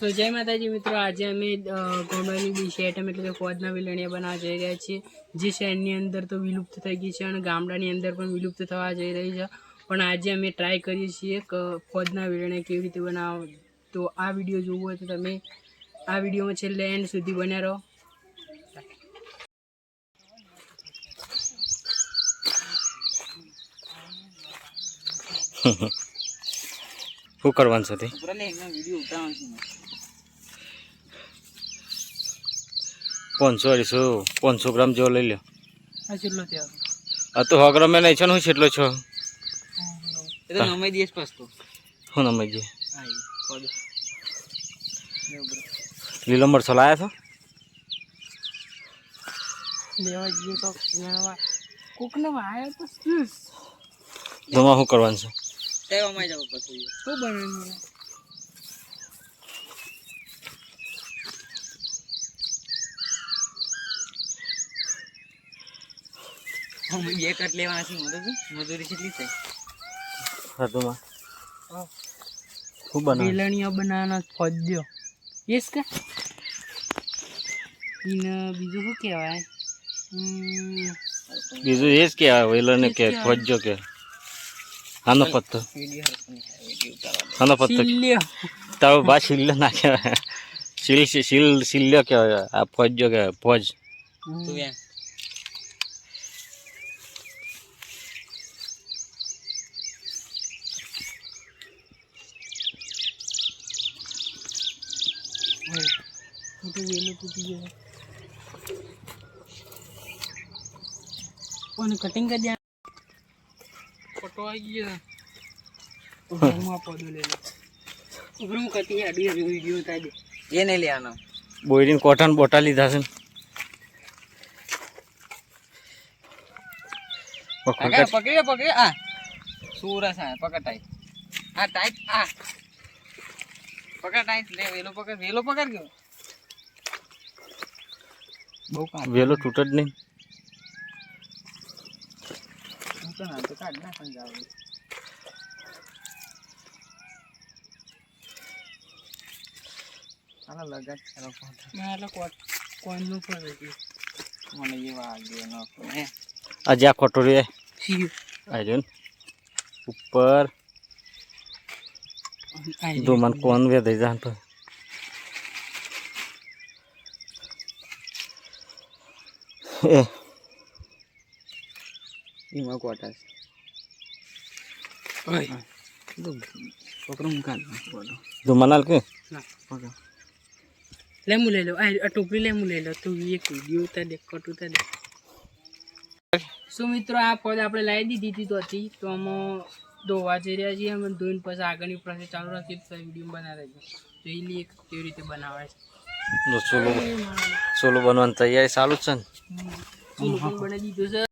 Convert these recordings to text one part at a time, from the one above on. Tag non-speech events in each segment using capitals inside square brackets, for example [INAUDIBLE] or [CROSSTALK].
તો જય માતાજી મિત્રો આજે અમે ગોમડાની ડીશ આઈટમ એટલે કે ફોજના વિલણીયા બનાવવા જઈ રહ્યા છીએ. જે શહેરની અંદર તો વિલુપ્ત થઈ ગઈ છે અને ગામડાની અંદર પણ વિલુપ્ત થવા જઈ રહી છે. પણ આજે અમે ટ્રાય કરીએ છીએ કે ફોજના વિલણીયા કેવી રીતે બનાવો. તો આ વીડિયો જોવો હોય તો તમે આ વિડીયોમાં છેલ્લે એન્ડ સુધી બન્યા રહો. [LAUGHS] શું કરવાનું છે તે? પાંચસો અઢીસો પાંચસો ગ્રામ જેવો લઈ લો આ છેલ્લો થયો આ તો સો ગ્રામ નહીં છે ને હું છેટલો છો. એ તો નમે દિવસ પસતો હું નમે જે લીલો મરચો લાયા છો? લેવા જઈએ તો કોકને વાયો તો શું? શું કરવાનું છે? જાવ પછી શું બે કટ લેવાના છે મદદ મજૂરી કેટલી છે? સાધુમાં ખૂબ બનાવ? બેલણીઓ બનાવવાનો ફોજ્યો યસ કે? ઇન બીજું શું કહેવાય? બીજું એ જ કહેવાય વેલોને કે ફોજ્યો કે. આનો પત્તો આનો પત્તો સિલ્યો. તારો બા શિલ્લો ના કહેવાય. શીલ શીલ શિલ્યો કહેવાય. આ ફોજ્યો કે ફોજ. હમ. તો વેલો તૂટી ગયો કોને કટિંગ કરી દે ફોટો આવી ગયો ઉભરમાં પડો લઈ લે. ઉભરમાં કટિંગ આડી વિડિયો તાજે એ નહીં લેવાનો. બોયરીન કોટન બોટા લીધા છે પકડ પકડી પકડી. આ. સુરસ આ પકડ ટાઈટ આ ટાઈટ આ. પકડ ટાઈટ લે વેલો પકડ વેલો પકડ ગયો. બહુ કાઢ વેલો તૂટ જ નહીં. હું તો ના તો કાઢ ના સમજાવ. આના લગત કરો કોટ ના એટલે કોટ કોઈનું પર મને એ વાગ્યો ન હે આ જ્યાં કટોરી સી આવી રહ્યો ને. ઉપર. લઈ લો આ આ ટોપલી લે મુ લઈ લો તું એક વીડિયો ઉતાર દે કટ ઉતાર દે શું મિત્રો આ પદ આપણે લાવી દીધી હતી તો હતી તો આમાં ધોવા જઈ રહ્યા છીએ અમે ધોઈને પછી આગળની પ્રોસેસ ચાલુ રાખી તો વીડિયો બનાવે છે જોઈ લઈએ કે કેવી રીતે બનાવે છે. સોલો સોલો બનવાની તૈયારી ચાલુ જ છે ને? બનાવી દીધું છે.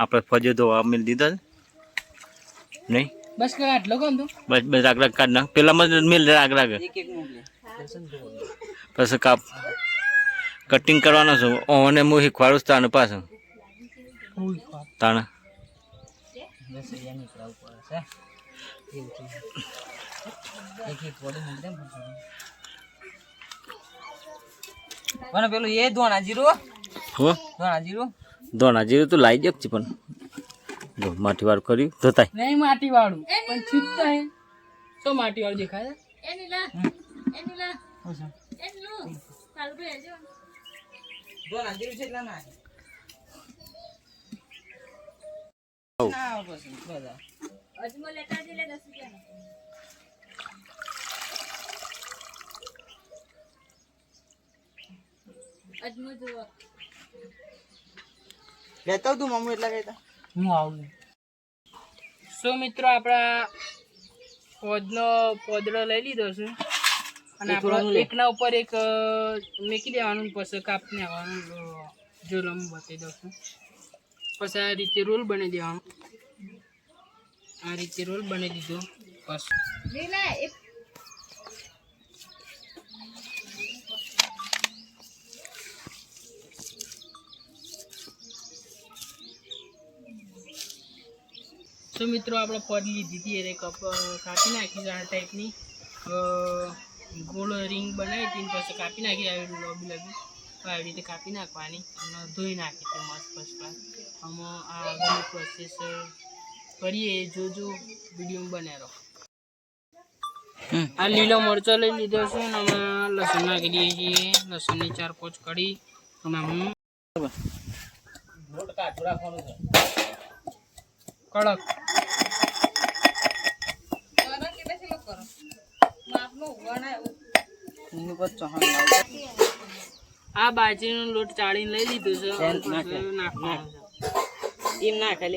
આપણે ફજો ધોવા મેળ દીધા છે. નહીં? બસ કે આટલો કોણ તો? બસ બસ આગળ કાઢ નાખ. પેલામાં જ મેળ દે આગળ આગળ એક એક મોકલે. પછી કાપ કટિંગ કરવાનો છું. ઓને હું શીખવાડું છું તાને પાછું. હોય છે. એવું છે એક એક વડે મૂકી દે. મને પેલું એ ધોણા જીરો હો? ધોણા જીરો ધોણા જેવું તો લાવી દેખ છે પણ. જો માટી વાર કર્યું ધોતાય. નહીં માટી વાળું પણ છીટતા હે તો માટી વાળું દેખાય ધોણા જીરું છે એટલા ના લેતો તું મમ્મી એટલા કહેતા. હું આવું. સો મિત્રો આપણા પોદનો પોદડો લઈ લીધો છે? અને આપણે એકના ઉપર એક મૂકી દેવાનું પછી કાપી નાખવાનું અ, જો લંબ બતાવી દઉં છું. પછી આ રીતે રોલ બની દેવાનો. આ રીતે રોલ બનાવી દીધો. બસ. તો મિત્રો આપણે પડી લીધી હતી એને કપ કાપી નાખી આ ટાઈપની. ગોળ રિંગ બનાવી હતી પછી કાપી નાખી આવી લોબી લગી. આવી રીતે કાપી નાખવાની અને ધોઈ નાખી હતી મસ્ત ફર્સ્ટ ક્લાસ આમાં આ આગળની પ્રોસેસ કરીએ જોજો વીડિયો બને રહો આ લીલો મરચો લઈ લીધો છે અને અમે લસણ નાખી દઈએ છીએ. લસણની ચાર પોચ કડી અને હું કડક. આ બાજરીનો લોટ ચાળીને લઈ લીધો છે. નાખવાનો. એમ નાખે?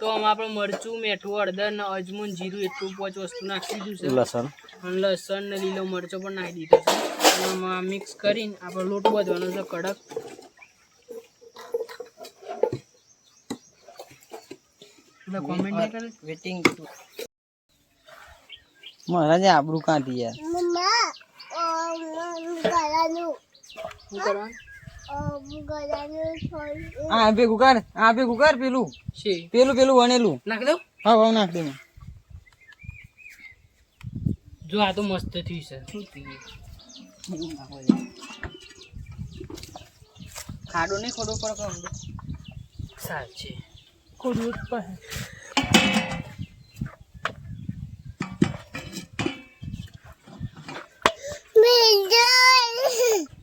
તો આમાં આપણે મરચું મીઠું હળદર ને અજમુન જીરું એટલું પાંચ વસ્તુ નાખી દીધું છે. લસણ. અને લસણ ને લીલો મરચો પણ નાખી દીધો છે. આમાં મિક્સ કરીને આપણે લોટ બાંધવાનો છે કડક. બધા comment નહીં કરે? વેટિંગ મહારાજે આબરું કાઢી યાર. શું આ ભેગું કર આ ભેગું કર પેલું. પેલું પેલું વણેલું. નાખ દઉં? હા હા નાખ દે જો આ તો મસ્ત થયું છે. શું થયું? ખાડો નહીં ખોડો પર કહું સારું છે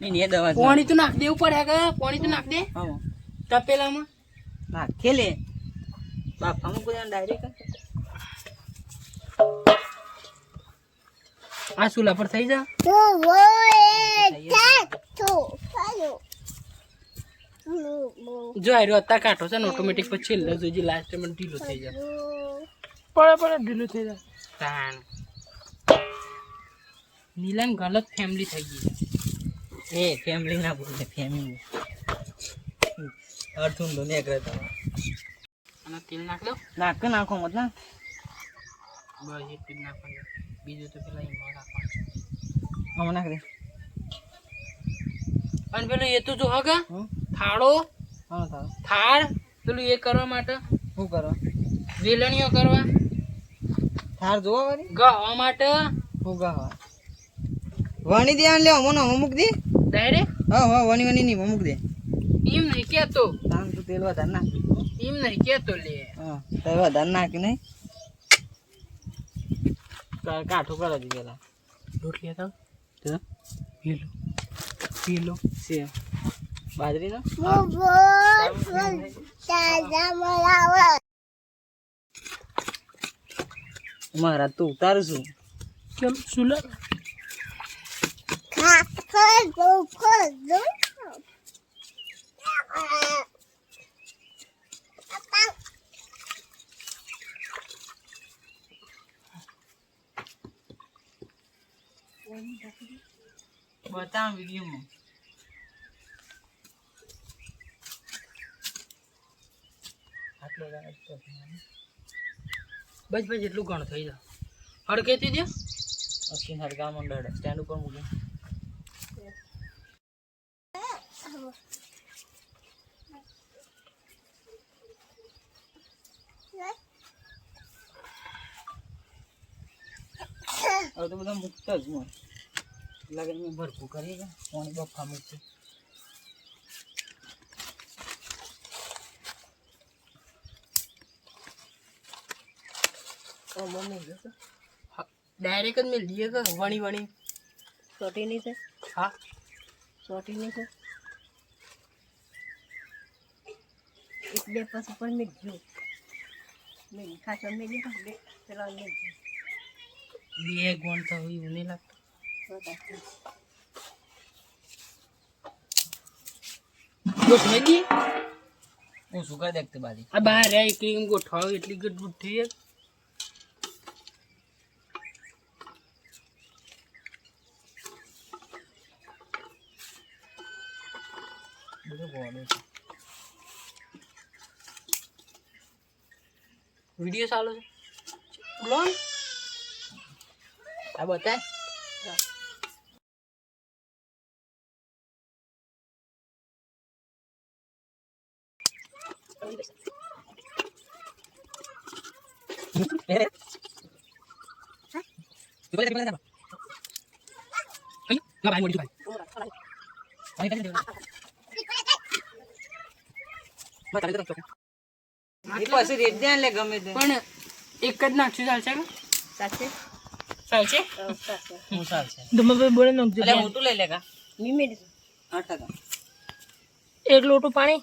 એની એ દવા પાણી તો નાખ દેવું પડે કે પાણી તો નાખ દે હા તપેલામાં નાખે લે બાપામાં કોઈ ડાયરેક્ટ આ સુલા પર થઈ જા જો આર્યો અત્યારે કાઢો છે ને ઓટોમેટિક પછી છેલ્લે જોજી લાસ્ટ ટાઈમ ઢીલો થઈ જાય. પડે પડે ઢીલું થઈ જાય. તાણ. નીલન ગલત ફેમિલી થઈ ગઈ એ ફેમિલી ના બોલે ફેમિલી અર્થું તો ને કરે અને તેલ નાખ દો નાખ નાખો મત ના. બસ એ તેલ નાખવાનું. બીજું તો પેલા એમાં નાખવાનું. આમાં નાખ દે. અને પેલું એ તો જો હગા થાળો થાળ. પેલું એ કરવા માટે. શું કરો વેલણીઓ કરવા. થાળ જોવા વાળી? ગવા માટે. શું ગાવા વણી દે આને લે અમોનો અમુક દે. ડાયરેક્ટ હા હા વણી વણી ની અમુક દે. એમ નહીં કેતો. તાન તું તેલ વધારે ના એમ નહીં કેતો લે. હા તો વધારે નાખ નહીં? કા- કાઠું કરો દી પેલા રોટલી તો? પેલો. પેલો છે. બાજરીનો? મારા તું ઉતારું છું. કેમ? સુલર બતાવ વિડીયોમાં. બસ બસ, એટલું ઘણું થઈ જાય હડકેતી દે. અશ્વિન હડકા મંડળ સ્ટેન્ડ ઉપર મૂકી. હવે તો બધા મૂકતા જ હું લાગે ભરપૂર કરી પાણી બફા મૂકશે ડાયરેક્ટ જ મેળ દઈએ કે વણી વણી. સોટી નહીં છે? હા. સોટી નહીં છે? એટલે પછી પણ મેં ગયું મેં ખાસ મેં ગયું બે પેલા મેં બે ગોણ તો હોય એવું નહીં લાગતું. ગોઠવાઈ દઈએ હું શું કરી દેખતે બાજી આ બહાર રહ્યા એકલી એમ ગોઠવાવ એટલી ગડબડ થઈ જાય. dia salah belum apa teh Ayo, nggak bangun juga. Ayo, kita coba. Mata itu tuh coba. પણ એક જ નાખશું ચાલશે કે સાચે ચાલશે સાચે ધમાભાઈ બોલે નાખજો મી મિનિટ એક લોટું પાણી.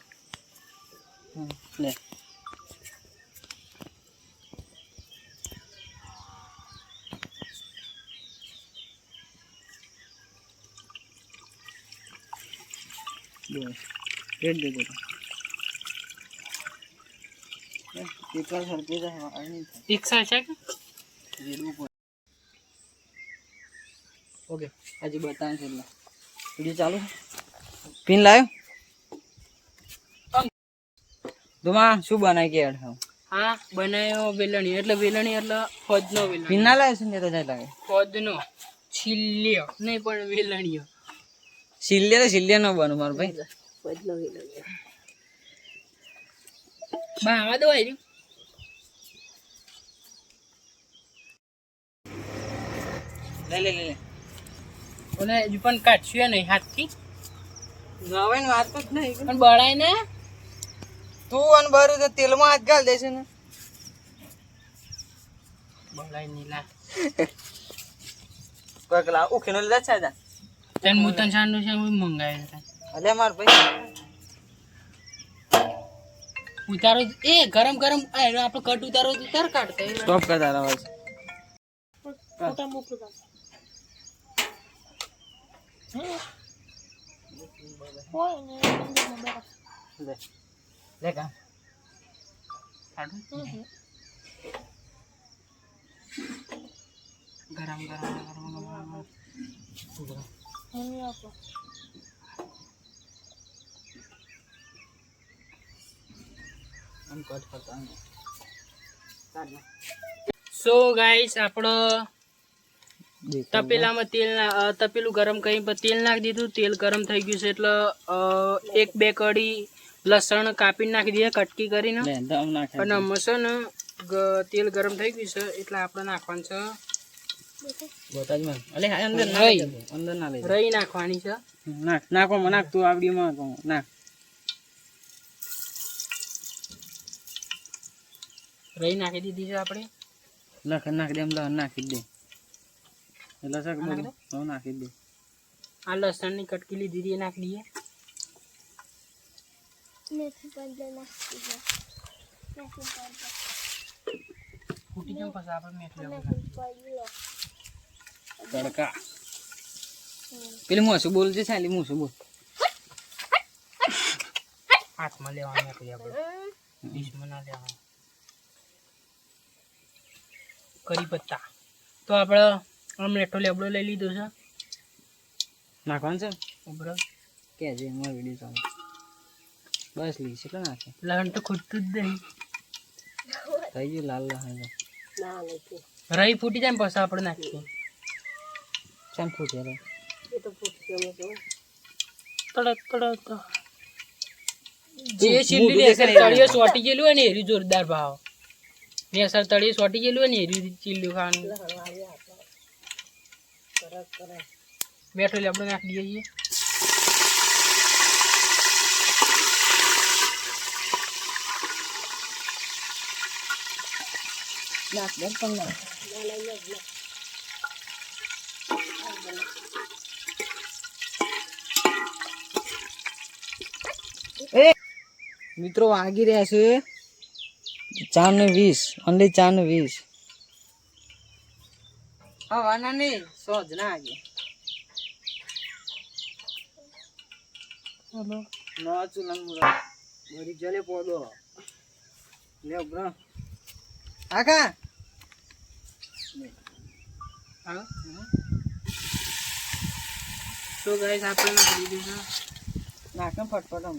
એક ચાલશે કે? ઓકે હજી બતાવે છે વીડિયો ચાલુ પિન લાવ્યો ધુમા શું બનાય કે યાર? હા? બનાવ્યો વેલણી એટલે વેલણી એટલે ફોજનો પિન વેલણી ના લાવ્યો છે ને તો જાય લાગે. ફોજનો છિલ્લ્યો નહીં પણ વેલણીયો છિલ્લ્યો તો છિલ્લ્યો નો બનું મારું ભાઈ. બદલો ગયેલો બા આવા દો આવી લે લે લે લે. અને હજુ પણ કાઢશું નહીં હાથથી. નવાઈ વાત હાથ તો જ નહીં. પણ બળાય ને? તું અને બારું તો તેલમાં હાથ ગાલ દેશે ને. બળાય નીલા. લા કોઈક લાવ ઉખીનો લીધા છે આજા તને મુતન તને સાંજનું છે હું મંગાવ્યું છે અલે માર ભાઈ ઉતારો એ ગરમ ગરમ આપણે કટ ઉતારો તો ઉતાર કાઢતા સ્ટોપ કરતા અવાજ ફોટા મોકલું તમને. હોય ને અંદરમાં બરફ. લે લે કા કાઢું ગરમ ગરમ ગરમ ગરમ મમ્મી આપો. આમ કટ કરતા સો ગાઈસ આપણો તપેલામાં તેલ ના તપેલું ગરમ કરી તેલ નાખી દીધું. તેલ ગરમ થઈ ગયું છે એટલે એક બે કડી લસણ કાપીને નાખી દીધા કટકી કરીને. અને મસન તેલ ગરમ થઈ ગયું છે એટલે આપણે નાખવાનું છે. રહી. નાખવાની છે. નાખ નાખો તું આવડીમાં નાખ. રહી નાખી દીધી છે આપણે. લખ નાખી દે એમ નાખી દે. નાખી બધું હવે નાખી દે આ લસણની કટકી લીધી હતી એ નાખી દઈએ ફૂટી જાય પછી આપણે મેથી લેવું તડકા. પેલી મોસું બોલ છે સાલી મોસું બોલ. હાથમાં લેવાની હતી આપણે. ડીશમાં ના લેવાનું. કરી પત્તા. તો આપણે આમ લેટો લેબડો લઈ લીધો છે. નાખવાનું છે? ઉભરો. કે જે મારો વીડિયો ચાલુ. બસ લી કેટલા નાખે? લહણ તો ખૂટતું જ નહીં. થઈ ગયું લાલ લહણ રહી ફૂટી જાય પછી આપણે નાખીએ. ચામ ફૂટે રે એ તો ફૂટી ગયો તડક તડક. જે છીલી ને તળિયે સોટી ગયેલું હોય ને એરી જોરદાર ભાવ. ને અસર તળિયે સોટી ગયેલું હોય ને એરી ચીલ્યું ખાવાનું. એટલે આપણે નાખી દઈએ. નાખ દે પણ એ, મિત્રો વાગી રહ્યા છે ચાર ને વીસ ઓનલી ચાર ને વીસ. હા વાના નહીં સોજ ના આગે. નો ચુલન મુરા બરી જલે પોદો લે બ્રો આકા હા તો ગાઈસ દીધું ફટફટ આમ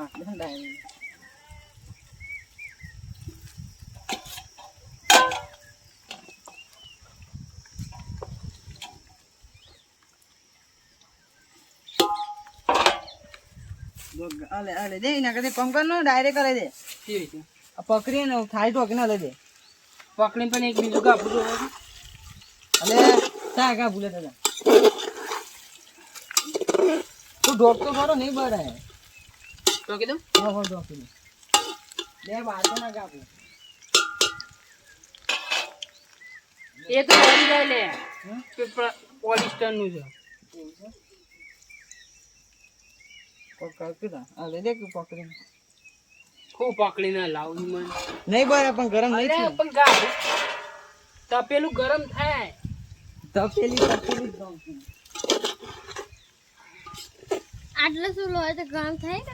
નાખી દે ડાયરેક્ટ કરે દે પકડી ને થાય ટોકી પણ એક બીજું કાપું તો અલે તા કાપું લે દાદા તું ઢોકતો ખરો નહીં બરાય તો દઉં? હા હા બે વાતો ના કાપું એ તો વળી જાય લે. પોલિસ્ટરનું છે. ખૂબ પકડીને લાવું મને. નહીં બરાબર પણ ગરમ નહીં પણ તપેલું ગરમ થાય. તપેલી તપેલી જ. આટલો શું હોય તો ગરમ થાય કે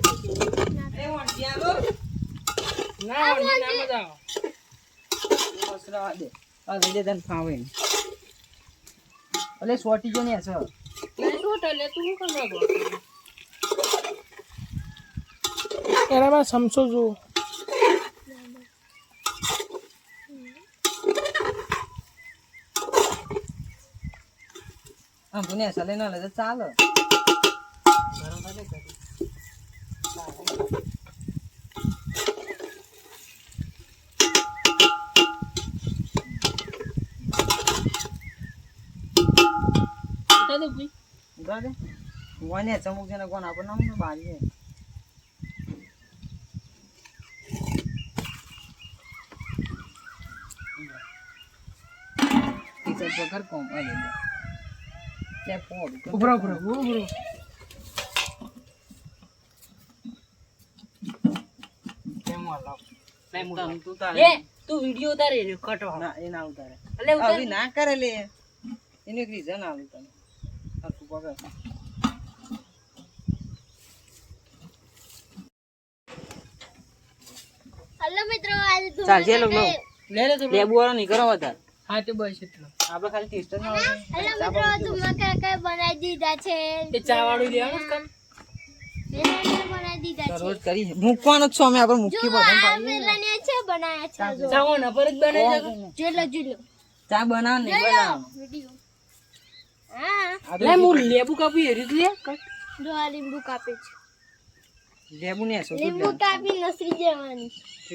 ના વળી ના મજા આવે વસરાવા દે આ દે તને ફાવે. અલે સોટી જો ને નહીં તો ટલે તું શું કરવા સમસો જો આમ તું ને ના લે ચાલે. દે ભાઈ ઊભા દે વને ચમુક છે ને કોણ આપણને આમ ને બારી ટીચર પકડ કોમ અલે દે ત્યાં પોડ ઉભરો ઉભરો ઉભરો કેમ લાવ નહીં તું મોટા તું તારે એ તું વિડિયો ઉતારે રે કટવા. ના એ ના ઉતારે. એટલે ઉતાર. ના કરે લે. એનું એક રીઝન આલું તને. હરખું પકડ. હલો મિત્રો આજે ચાલ જે લોક લે. લે તું લેબુ વાળો નહીં કરો વધારે હા તો બસ એટલું. આપણે ખાલી ટેસ્ટ જ ના હલો મિત્રો બનાવી દીધા છે? તે ચા વાળું લેવાનું કામ. બનાવી દીધા છે. રોજ કરી મૂકવાનો છો અમે આપણે મૂકી પડે. છે બનાવ્યા છે ચા ઓના પર જ બને છે જોઈ લો લો. ચા બનાવ ને હા. લે હું લેબુ કાપી એ લે. જો આ લીંબુ કાપે છે. લેબુ ને સો લીંબુ કાપી નસરી જવાની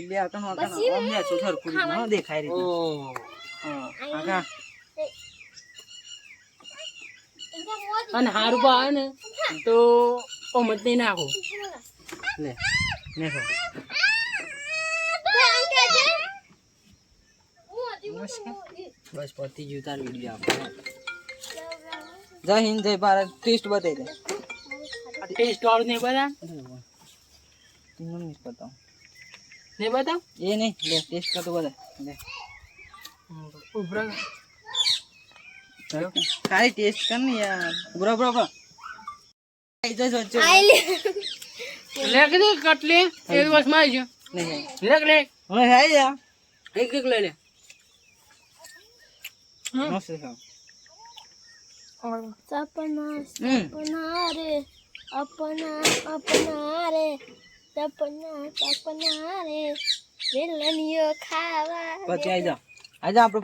બે આટો નો આટો અમને થર સરખું ન દેખાય રીતે. ઓ. હા અને હારું પા ને. તો ઓ મત નહીં નાખો લે ને તો આમ કે છે મોટી મોટી બસ પતિ ગયું તાર વિડિયો આપણે. જય હિન્દ જય ભારત. ટેસ્ટ બતાવી દે. આ ટેસ્ટ વાળું નહીં બતા તું મને નહીં બતાવ. નહીં બતાવ? એ નહીં લે ટેસ્ટ કરતો બધા લે. ઉભરા. ખાલી ટેસ્ટ કર ને યાર. ઉભરા બરો બરો આઈ જો જો. આઈ લે. કે દે કટલે એક વર્ષમાં આવી નહીં લે લે હવે હાઈ જા એક એક લઈ લે. મસ્ત છે સપના સપના રે. અપના અપના રે. સપના સપના રે. ખાવા પછી જા આપણે